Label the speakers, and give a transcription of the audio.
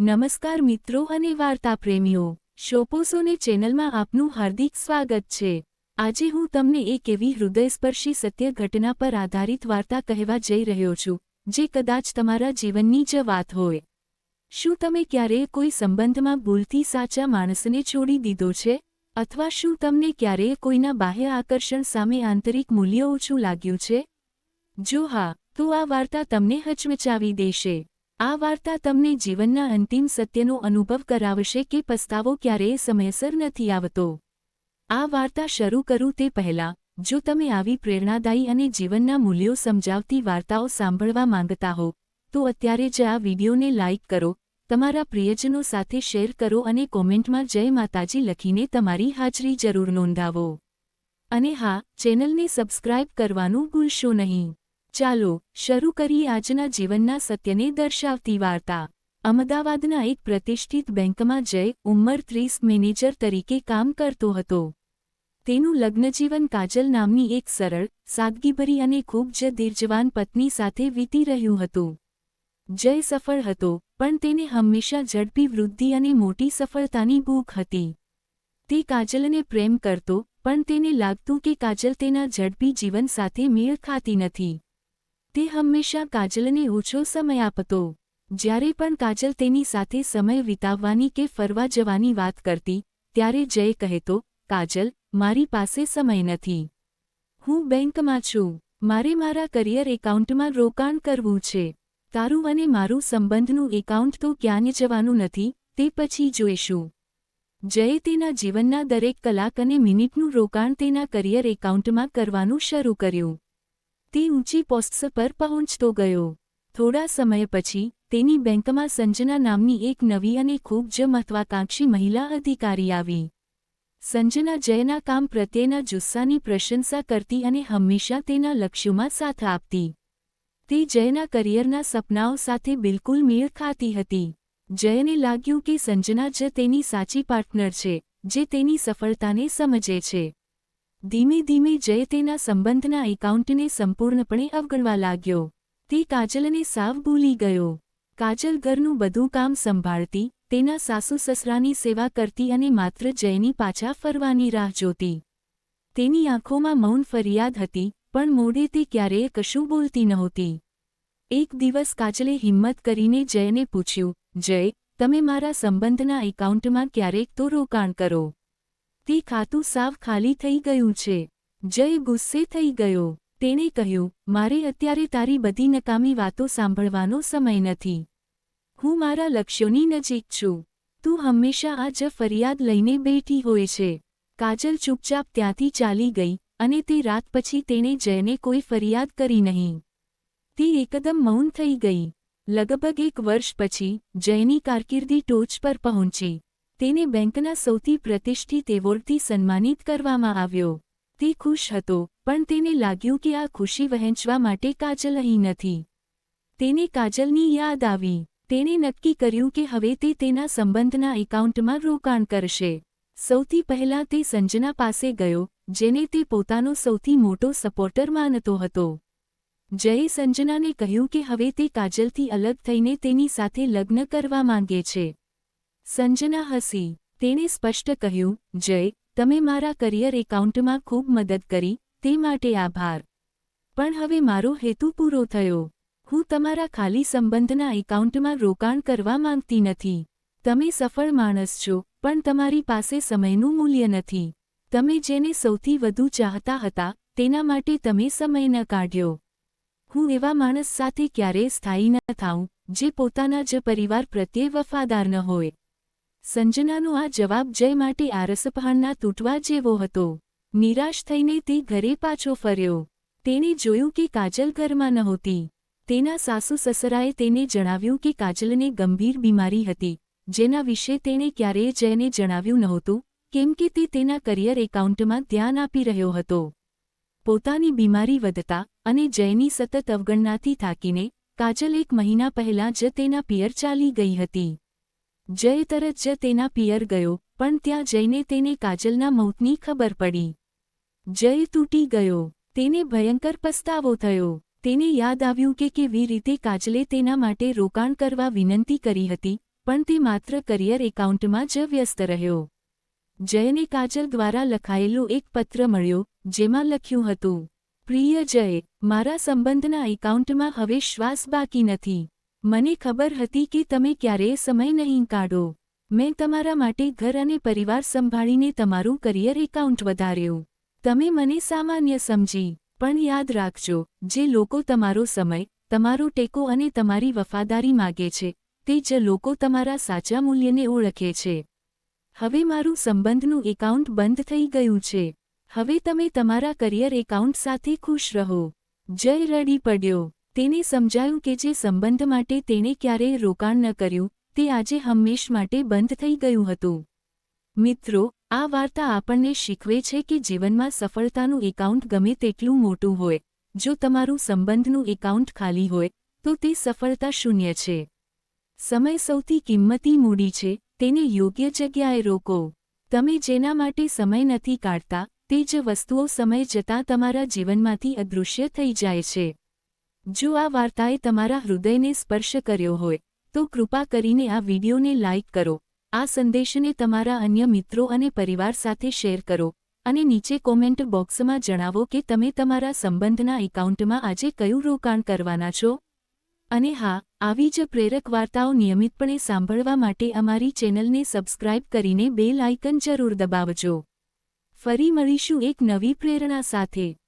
Speaker 1: નમસ્કાર મિત્રો અને વાર્તા પ્રેમીઓ શોપોસોને ચેનલમાં આપનું હાર્દિક સ્વાગત છે. આજે હું તમને એક એવી હૃદયસ્પર્શી સત્ય ઘટના પર આધારિત વાર્તા કહેવા જઈ રહ્યો છું, જે કદાચ તમારા જીવનની જ વાત હોય. શું તમે ક્યારેય કોઈ સંબંધમાં ભૂલથી સાચા માણસને છોડી દીધો છે? અથવા શું તમને ક્યારેય કોઈના બાહ્ય આકર્ષણ સામે આંતરિક મૂલ્ય ઓછું લાગ્યું છે? જો હા, તો આ વાર્તા તમને હચમચાવી દેશે. આ વાર્તા તમને જીવનના અંતિમ સત્યનો અનુભવ કરાવશે કે પસ્તાવો ક્યારેય સમયસર નથી આવતો. આ વાર્તા શરૂ કરું તે પહેલાં, જો તમે આવી પ્રેરણાદાયી અને જીવનના મૂલ્યો સમજાવતી વાર્તાઓ સાંભળવા માંગતા હો, તો અત્યારે જ આ વિડીયોને લાઇક કરો, તમારા પ્રિયજનો સાથે શેર કરો અને કોમેન્ટમાં જય માતાજી લખીને તમારી હાજરી જરૂર નોંધાવો. અને હા, ચેનલને સબસ્ક્રાઇબ કરવાનું ભૂલશો નહીં. ચાલો, શરૂ કરીએ આજના જીવનના સત્યને દર્શાવતી વાર્તા. અમદાવાદના એક પ્રતિષ્ઠિત બેંકમાં જય ઉંમર ત્રીસ મેનેજર તરીકે કામ કરતો હતો. તેનું લગ્નજીવન કાજલ નામની એક સરળ, સાદગીભરી અને ખૂબ જ ધીરજવાન પત્ની સાથે વીતી રહ્યું હતું. જય સફળ હતો, પણ તેને હંમેશા ઝડપી વૃદ્ધિ અને મોટી સફળતાની ભૂખ હતી. તે કાજલને પ્રેમ કરતો, પણ તેને લાગતું કે કાજલ તેના ઝડપી જીવન સાથે મેળ ખાતી નથી. તે હંમેશા કાજલને ઓછો સમય આપતો. જ્યારે પણ કાજલ તેની સાથે સમય વિતાવવાની કે ફરવા જવાની વાત કરતી, ત્યારે જય કહેતો, કાજલ, મારી પાસે સમય નથી. હું બેંકમાં છું. મારે મારા કરિયર એકાઉન્ટમાં રોકાણ કરવું છે. તારું અને મારું સંબંધનું એકાઉન્ટ તો ક્યાંય જવાનું નથી, તે પછી જોઈશું. જયે તેના જીવનના દરેક કલાક અને મિનિટનું રોકાણ તેના કરિયર એકાઉન્ટમાં કરવાનું શરૂ કર્યું. તે ઊંચી પોસ્ટ્સ પર પહોંચતો ગયો. થોડા સમય પછી, તેની બેંકમાં સંજના નામની એક નવી અને ખૂબ જ મહત્વાકાંક્ષી મહિલા અધિકારી આવી. સંજના જયના કામ પ્રત્યેના જુસ્સાની પ્રશંસા કરતી અને હંમેશા તેના લક્ષ્યોમાં સાથ આપતી. તે જયના કરિયરના સપનાઓ સાથે બિલકુલ મેળ ખાતી હતી. જયને લાગ્યું કે સંજના જ તેની સાચી પાર્ટનર છે, જે તેની સફળતાને સમજે છે. ધીમે ધીમે જય તેના સંબંધના એકાઉન્ટને સંપૂર્ણપણે અવગણવા લાગ્યો. તે કાજલને સાવ ભૂલી ગયો. કાજલ ઘરનું બધું કામ સંભાળતી, તેના સાસુ સસરાની સેવા કરતી અને માત્ર જયની પાછા ફરવાની રાહ જોતી. તેની આંખોમાં મૌન ફરિયાદ હતી, પણ મોડે તે ક્યારેય કશું બોલતી નહોતી. એક દિવસ કાજલે હિંમત કરીને જયને પૂછ્યું, જય, તમે મારા સંબંધના એકાઉન્ટમાં ક્યારેક તો રોકાણ કરો. તે ખાતું સાવ ખાલી થઈ ગયું છે. જય ગુસ્સે થઈ ગયો. તેણે કહ્યું, મારે અત્યારે તારી બધી નકામી વાતો સાંભળવાનો સમય નથી. હું મારા લક્ષ્યોની નજીક છું. તું હંમેશા આ જ ફરિયાદ લઈને બેઠી હોય છે. કાજલ ચૂપચાપ ત્યાંથી ચાલી ગઈ અને તે રાત પછી તેણે જયને કોઈ ફરિયાદ કરી નહીં. તે એકદમ મૌન થઈ ગઈ. લગભગ એક વર્ષ પછી જયની કારકિર્દી ટોચ પર પહોંચી. તેને બેંકના સૌથી પ્રતિષ્ઠિત એવોર્ડથી સન્માનિત કરવામાં આવ્યો. તે ખુશ હતો, પણ તેને લાગ્યું કે આ ખુશી વહેંચવા માટે કાજલ અહીં નથી. તેને કાજલની યાદ આવી. તેણે નક્કી કર્યું કે હવે તે તેના સંબંધના એકાઉન્ટમાં રોકાણ કરશે. સૌથી પહેલાં તે સંજના પાસે ગયો, જેને તે પોતાનો સૌથી મોટો સપોર્ટર માનતો હતો. જયે સંજનાને કહ્યું કે હવે તે કાજલથી અલગ થઈને તેની સાથે લગ્ન કરવા માંગે છે. સંજના હસી. તેણે સ્પષ્ટ કહ્યું, જય, તમે મારા કરિયર એકાઉન્ટમાં ખૂબ મદદ કરી, તે માટે આભાર. પણ હવે મારો હેતુ પૂરો થયો. હું તમારા ખાલી સંબંધના એકાઉન્ટમાં રોકાણ કરવા માંગતી નથી. તમે સફળ માણસ છો, પણ તમારી પાસે સમયનું મૂલ્ય નથી. તમે જેને સૌથી વધુ ચાહતા હતા, તેના માટે તમે સમય ન કાઢ્યો. હું એવા માણસ સાથે ક્યારેય સ્થાયી ન થાઉં, જે પોતાના જ પરિવાર પ્રત્યે વફાદાર ન હોય. સંજનાનો આ જવાબ જય માટે આરસપહાણના તૂટવા જેવો હતો. નિરાશ થઈને તે ઘરે પાછો ફર્યો. તેણે જોયું કે કાજલ ઘરમાં નહોતી. તેના સાસુ સસરાએ તેને જણાવ્યું કે કાજલને ગંભીર બીમારી હતી, જેના વિશે તેણે ક્યારેય જયને જણાવ્યું નહોતું, કેમ કે તે તેના કરિયર એકાઉન્ટમાં ધ્યાન આપી રહ્યો હતો. પોતાની બીમારી વધતા અને જયની સતત અવગણનાથી થાકીને, કાજલ એક મહિના પહેલાં જ તેના પિયર ચાલી ગઈ હતી. જય તરત જ તેના પિયર ગયો, પણ ત્યાં જઈને તેને કાજલના મૌતની ખબર પડી. જય તૂટી ગયો. તેને ભયંકર પસ્તાવો થયો. તેને યાદ આવ્યું કે કેવી રીતે કાજલે તેના માટે રોકાણ કરવા વિનંતી કરી હતી, પણ તે માત્ર કરિયર એકાઉન્ટમાં જ વ્યસ્ત રહ્યો. જયને કાજલ દ્વારા લખાયેલો એક પત્ર મળ્યો, જેમાં લખ્યું હતું, પ્રિય જય, મારા સંબંધના એકાઉન્ટમાં હવે શ્વાસ બાકી નથી. મને ખબર હતી કે તમે ક્યારેય સમય નહીં કાઢો. મેં તમારા માટે ઘર અને પરિવાર સંભાળીને તમારું કરિયર એકાઉન્ટ વધાર્યું. તમે મને સામાન્ય સમજી, પણ યાદ રાખજો, જે લોકો તમારો સમય, તમારો ટેકો અને તમારી વફાદારી માગે છે, તે જ લોકો તમારા સાચા મૂલ્યને ઓળખે છે. હવે મારું સંબંધનું એકાઉન્ટ બંધ થઈ ગયું છે. હવે તમે તમારા કરિયર એકાઉન્ટ સાથે ખુશ રહો. જય રડી પડ્યો. તેને સમજાયું કે જે સંબંધ માટે તેણે ક્યારેય રોકાણ ન કર્યું, તે આજે હંમેશ માટે બંધ થઈ ગયું હતું. મિત્રો, આ વાર્તા આપણને શીખવે છે કે જીવનમાં સફળતાનું એકાઉન્ટ ગમે તેટલું મોટું હોય. જો તમારું સંબંધનું એકાઉન્ટ ખાલી હોય, તો તે સફળતા શૂન્ય છે. સમય સૌથી કિંમતી મૂડી છે, તેને યોગ્ય જગ્યાએ રોકો. તમે જેના માટે સમય નથી કાઢતા, તે જ વસ્તુઓ સમય જતાં તમારા જીવનમાંથી અદૃશ્ય થઈ જાય છે. જો આ વાર્તાએ તમારા હૃદયને સ્પર્શ કર્યો હોય, તો કૃપા કરીને આ વિડીયોને લાઇક કરો, આ સંદેશને તમારા અન્ય મિત્રો અને પરિવાર સાથે શેર કરો, અને નીચે કોમેન્ટ બોક્સમાં જણાવો કે તમે તમારા સંબંધના એકાઉન્ટમાં આજે કયું રોકાણ કરવાના છો. અને હા, આવી જ પ્રેરક વાર્તાઓ નિયમિતપણે સાંભળવા માટે અમારી ચેનલને સબસ્ક્રાઇબ કરીને બેલ આઇકન જરૂર દબાવજો. ફરી મળીશું એક નવી પ્રેરણા સાથે.